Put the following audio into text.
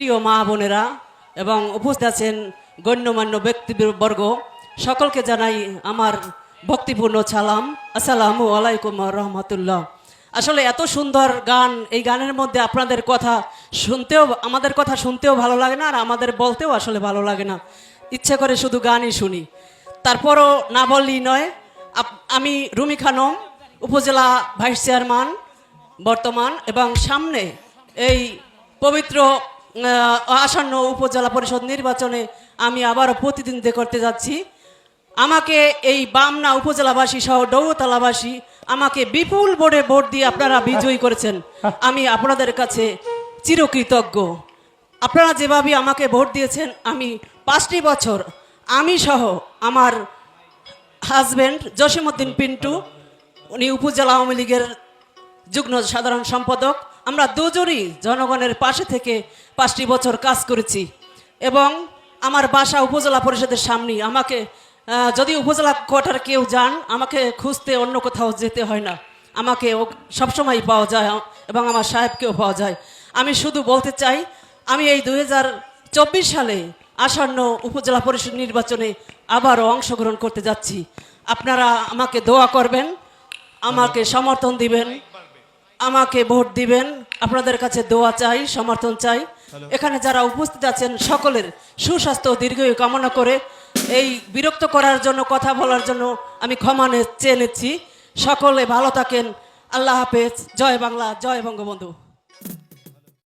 প্রিয় মা বোনেরা এবং উপস্থিত আছেন গণ্যমান্য ব্যক্তিবর্গ, সকলকে জানাই আমার ভক্তিপূর্ণ সালাম। আসসালামু আলাইকুম রহমতুল্লাহ। আসলে এত সুন্দর গান, এই গানের মধ্যে আপনাদের কথা শুনতেও, আমাদের কথা শুনতেও ভালো লাগে না আর আমাদের বলতেও আসলে ভালো লাগে না। ইচ্ছে করে শুধু গানই শুনি। তারপরও না বললেই নয় আমি রুমি খানম, উপজেলা ভাইস চেয়ারম্যান বর্তমান এবং সামনে এই পবিত্র আসন্ন উপজেলা পরিষদ নির্বাচনে আমি আবারও প্রতিদ্বন্দ্বিতা করতে যাচ্ছি। আমাকে এই বামনা উপজেলাবাসী সহ ডৌতলাবাসী আমাকে বিপুল ভোটে ভোট দিয়ে আপনারা বিজয়ী করেছেন। আমি আপনাদের কাছে চিরকৃতজ্ঞ। আপনারা যেভাবে আমাকে ভোট দিয়েছেন, আমি পাঁচটি বছর আমি সহ আমার হাজব্যান্ড জসিমউদ্দিন পিন্টু, উনি উপজেলা আওয়ামী লীগের যুগ্ম সাধারণ সম্পাদক আমরা দুজনই জনগণের পাশে থেকে পাঁচটি বছর কাজ করেছি। এবং আমার বাসা উপজেলা পরিষদের সামনেই। আমাকে যদি উপজেলা কোয়ার্টার কেউ যান, আমাকে খুঁজতে অন্য কোথাও যেতে হয় না। আমাকে সবসময় পাওয়া যায় এবং আমার সাহেবকেও পাওয়া যায়। আমি শুধু বলতে চাই, আমি এই দু হাজার চব্বিশ সালে আসন্ন উপজেলা পরিষদ নির্বাচনে আবারও অংশগ্রহণ করতে যাচ্ছি। আপনারা আমাকে দোয়া করবেন, আমাকে সমর্থন দিবেন। আমাকে ভোট দিবেন। আপনাদের কাছে দোয়া চাই সমর্থন চাই। এখানে যারা উপস্থিত আছেন সকলের সুস্বাস্থ্য ও দীর্ঘায়ু কামনা করে এই বিরক্ত করার জন্য কথা বলার জন্য আমি ক্ষমা নে- চেয়ে নিচ্ছি। সকলে ভালো থাকেন। আল্লাহ হাফেজ। জয় বাংলা জয় বঙ্গবন্ধু।